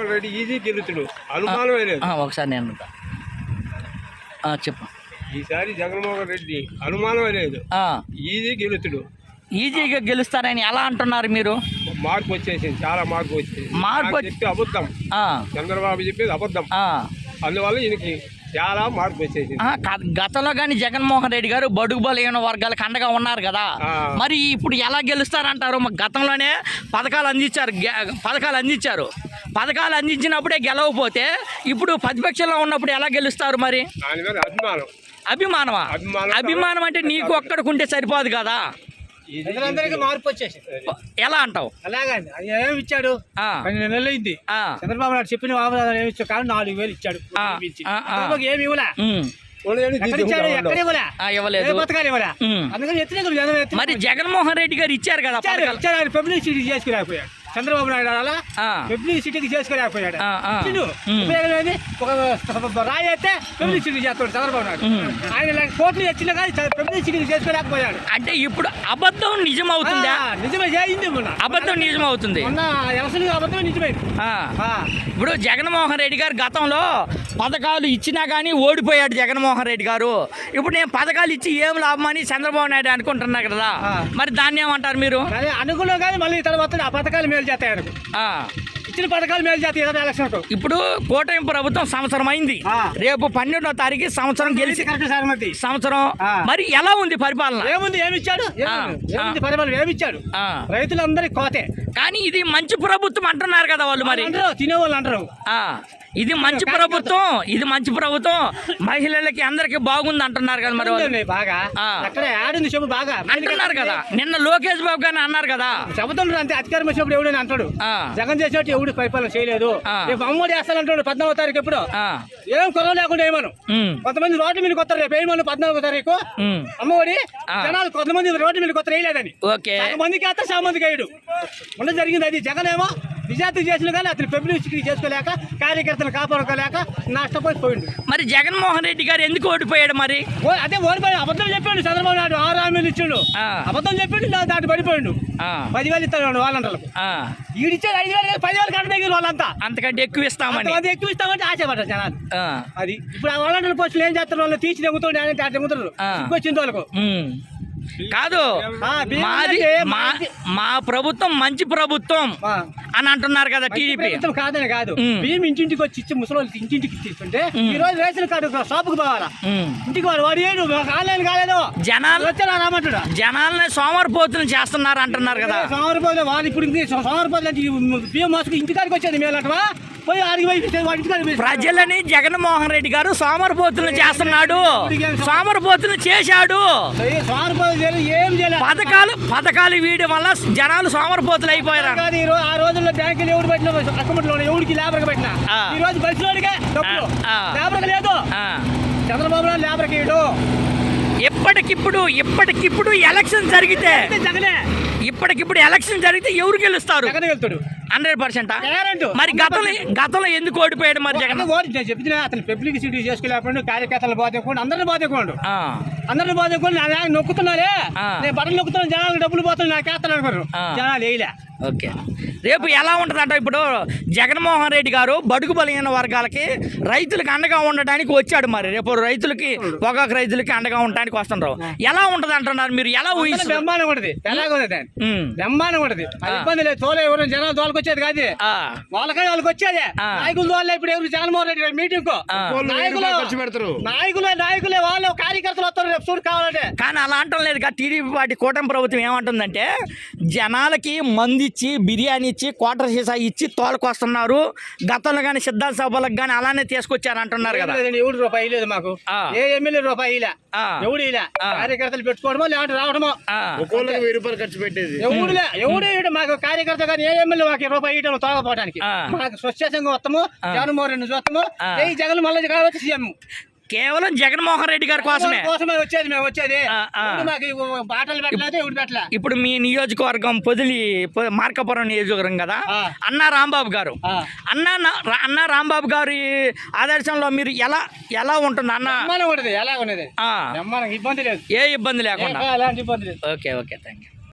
Reddy easy గెలుతుడు. అనుమానమే లేదు. ఆ, ఒకసారి నేను చెప్పు. ఈసారి జగన్మోహన్ రెడ్డి అనుమానమే లేదు. ఈజీ గెలుతుడు. ఈజీగా గెలుస్తారని ఎలా అంటున్నారు మీరు? మార్పు వచ్చేసింది చాలా మార్పు వచ్చేసింది. మార్పు చెప్పి అబద్ధం. చంద్రబాబు చెప్పేది అబద్ధం. అందువల్ల ఈయనకి చాలా మార్పు వచ్చేసింది. గతంలో కానీ జగన్మోహన్ రెడ్డి గారు బడుగు బలహీన వర్గాలకు అండగా ఉన్నారు కదా. మరి ఇప్పుడు ఎలా గెలుస్తారంటారు? గతంలోనే పథకాలు అందించారు పథకాలు అందించారు. పథకాలు అందించినప్పుడే గెలవకపోతే ఇప్పుడు ప్రతిపక్షంలో ఉన్నప్పుడు ఎలా గెలుస్తారు మరి? అభిమానం. అభిమానమా? అభిమానం. అంటే నీకు ఒక్కడికుంటే సరిపోదు కదా. మార్పు వచ్చేసి ఎలా అంటావు? అలాగండి. ఏమి ఇచ్చాడు? పన్నెండు నెలలు అయింది. ఆ, చంద్రబాబు నాయుడు చెప్పిన ఏమి ఇచ్చాడు కానీ నాలుగు వేలు ఇచ్చాడు. ఏమి ఇవ్వలే. మరి జగన్మోహన్ రెడ్డి గారు ఇచ్చారు కదా ఇచ్చారు పబ్లిసిటీ చంద్రబాబు నాయుడు అలా పబ్లిసిటీకి చేసుకురాకపోయాడు ఆ, ఆ. ఇచ్చిండు. ఉమ్. ఉపయోగం ఏంది? ఒక రాయి అయితే పబ్లిసిటీ చేస్తాడు చంద్రబాబు నాయుడు. ఆయన ఇలా కోట్లు ఇచ్చినా కానీ పబ్లిసిటీ చేసుకోలేకపోయాడు అంటే ఇప్పుడు అబద్ధం నిజం అవుతుందా నిజమే చేయింది మొన్న అబద్ధం నిజం అవుతుంది మొన్న ఎలక్షన్ అబద్ధమే నిజమైంది ఆ. ఆ. ఇప్పుడు జగన్మోహన్ రెడ్డి గారు గతంలో పథకాలు ఇచ్చినా కానీ ఓడిపోయాడు జగన్మోహన్ రెడ్డి గారు. ఇప్పుడు నేను పథకాలు ఇచ్చి ఏం లాభమని చంద్రబాబు నాయుడు అనుకుంటున్నారు కదా. మరి దాన్ని ఏమంటారు మీరు? అదే అనుకున్నాం కానీ మళ్ళీ తర్వాత ఆ పథకాలు మేలు చేస్తాయి. ఇచ్చిన పథకాలు మేలు చేస్తాయి ఎలక్షన్ ఇప్పుడు కూటమి ప్రభుత్వం సంవత్సరం అయింది. రేపు పన్నెండో తారీఖు సంవత్సరం గెలిచి సంవత్సరం. మరి ఎలా ఉంది పరిపాలన? ఏముంది? ఏమి ఇచ్చాడు పరిపాలన? ఏమి ఇచ్చాడు ఆ. రైతులందరికీ కోతే. కానీ ఇది మంచి ప్రభుత్వం అంటున్నారు కదా వాళ్ళు మరి. తినేవాళ్ళు అంటారు. ఇది మంచి ప్రభుత్వం. ఇది మంచి ప్రభుత్వం. మహిళలకి అందరికి బాగుంది అంటున్నారు కదా మరి బాగా. బాగా. అంటున్నారు కదా. నిన్న లోకేష్ బాబు గారిని అన్నారు కదా. చెబుతుండ్రు అంతే. అధికారం వచ్చినప్పుడు ఎవడైనా అంటాడు. జగన్ చేసేట్టు ఎవడు పరిపాలన చేయలేదు. రేపు అమ్మఒడి వేస్తానంటాడు పద్నాలుగో తారీఖు ఎప్పుడు. ఏం కొరవ లేకుండా ఏమను? కొంతమంది రోడ్డు మీద కొత్త రేపు. ఏమను పద్నాలుగో తారీఖు? అమ్మఒడి. జనాలు కొంతమంది రోడ్డు మీద కొత్త వేయలేదని మందికి వేస్తే సగం మందికి వేయడు. జరిగింది అది. జగన్ ఏమో నిజాయితీ చేసిన కానీ అతను పబ్లిసిటీ చేసుకోలేక కార్యకర్తలు కాపాడుకోలేక నష్టపోయి పోయిండు మరి జగన్మోహన్ రెడ్డి గారు ఎందుకు ఓడిపోయాడు మరి? అదే ఓడిపోయి అబద్ధం చెప్పాడు చంద్రబాబు నాయుడు ఆరు హామీలు ఇచ్చిండు. అబద్ధం చెప్పిండు దాటి పడిపోయిండు. పదివేలు ఇస్తాడు వాళ్ళంటారు ఆ, ఈడిచ్చేది ఐదు వేలు పదివేలు దగ్గర వాళ్ళంతా. అంతకంటే ఎక్కువ ఇస్తామని. అంతమంది ఎక్కువ ఇస్తామంటే ఆశపడ్డారు జనాలు. అది. ఇప్పుడు ఆ వాళ్ళంటారు పోస్టులు ఏం చేస్తారు వాళ్ళు? తీసి తెగుతాడు అంటే అటు తెగుతారు ఆ. వచ్చింది వాళ్ళకు. కాదు. మాది మా ప్రభుత్వం మంచి ప్రభుత్వం. అని అంటున్నారు కదా టీడీపీ. ప్రభుత్వం కాదని కాదు. బియ్యం ఇంటింటికి వచ్చి ఇచ్చి ముసలి వాళ్ళకి ఇంటింటికి ఇచ్చిస్తుంటే ఉమ్. ఈ రోజు రేషన్ కార్డు షాపుకి పోవాలా. ఇంటికి వాడు వాడు ఏడు ఆన్లైన్ కాలేదు? జనాలు వచ్చారా రామంటాడు జనాలని సోమరిపోతులు చేస్తున్నారు అంటున్నారు కదా. సోమరిపోతే వాళ్ళు ఇప్పుడు ఇంక సోమరిపోతే అంటే ఈ బియ్యం మాసుకు ఇంటికాడికి వచ్చేది మేలంటవా వాడి ప్రజలని జగన్మోహన్ రెడ్డి గారు సోమరిపోతులు చేస్తున్నాడు సోమరిపోతులు చేశాడు పథకాలు పథకాలు వీయడం వల్ల జనాలు సోమరిపోతులు అయిపోయారు ఆ రోజుల్లో బ్యాంకులు ఎవడు పెట్టినా అకౌంట్లో ఎవడికి లేబర్కి పెట్టినా. ఈ రోజు లేదు. చంద్రబాబు నాయుడు లేబర్కి ఇవ్వడు ఇప్పటికిప్పుడు ఇప్పటికిప్పుడు ఎలక్షన్ జరిగితే ఇప్పటికిప్పుడు ఎలక్షన్ జరిగితే ఎవరు గెలుస్తారు హండ్రెడ్ పర్సెంట్? మరి గతంలో గతంలో ఎందుకు ఓడిపోయాడు మరి జగన్? ఓడి నేను చెప్తున్నా అతను పబ్లిక్ సిటీ చేసుకోలేకుండా కార్యకర్తలు బాధకుండా అందరిని బాధకుండా అందరిని బాధకుండా నా నాకు నొక్కుతున్నారే ఆ. నేను బట్టలు నొక్కుతున్నాను జనాలకు డబ్బులు పోతున్నాయి నాకు వేస్తాను అనుకోరు ఆ. జనాలు వేయలే. ఓకే. రేపు ఎలా ఉంటుందంట ఇప్పుడు జగన్మోహన్ రెడ్డి గారు బడుగు బలహీన వర్గాలకి రైతులకు అండగా ఉండడానికి వచ్చాడు మరి. రేపు రైతులకి పొగాకు రైతులకి అండగా ఉండడానికి వస్తున్నారు. ఎలా ఉంటుంది అంటున్నారు మీరు? ఎలా ఊహిస్తున్నారు? బ్రహ్మాండం ఉంటది. ఎలాగో ఉంటది ఉమ్, బ్రహ్మాండం ఉంటది. అది ఇబ్బంది లేదు. తోలే ఎవరు జనాలు తోలుకొచ్చేది కాదు. ఆ, వాళ్ళకే వాళ్ళకి వచ్చేదే. నాయకుల ద్వారా ఇప్పుడు ఎవరు? జగన్మోహన్ రెడ్డి గారి మీటింగ్. నాయకులు నాయకులే నాయకులే వాళ్ళు కార్యకర్తలు వస్తారు చూడు కావాలంటే. కానీ అలా అంటం లేదు కదా టీడీపీ పార్టీ కూటమి ప్రభుత్వం ఏమంటుందంటే జనాలకి మంది ఇచ్చి బిర్యానీ ఇచ్చి క్వార్టర్ సీసా ఇచ్చి తోలుకొస్తున్నారు. గతంలో కానీ సిద్ధార్థ సభలకు కానీ అలానే తీసుకొచ్చారు అంటున్నారు కదా. ఎవడు రూపాయి లేదు మాకు. ఏ ఎమ్మెల్యే రూపాయి ఇలా. ఎవడు ఇలా. కార్యకర్తలు పెట్టుకోవడమో లేదంటే రావడమో. వెయ్యి రూపాయలు ఖర్చు పెట్టేది. ఎవడులే ఎవడు మాకు కార్యకర్త కానీ ఏ ఎమ్మెల్యే మాకు రూపాయి ఇవ్వడం. మాకు స్వచ్ఛంగా వస్తాము. జగన్మోహన్ రెడ్డి చూస్తాము జగన్ మళ్ళీ కావచ్చు సీఎం. కేవలం జగన్మోహన్ రెడ్డి గారి కోసమే. కోసమే వచ్చేది మేము వచ్చేది. మాకు బాటలు పెట్టలేదు పెట్టలే. ఇప్పుడు మీ నియోజకవర్గం పొదిలి మార్కాపురం నియోజకవర్గం కదా. అన్న రాంబాబు గారు. అన్న అన్న రాంబాబు గారి ఆదర్శంలో మీరు ఎలా ఎలా ఉంటుంది అన్న? ఎలా ఉన్నది ఇబ్బంది లేదు. ఏ ఇబ్బంది లేకుండా? ఇబ్బంది లేదు. Okay okay thank you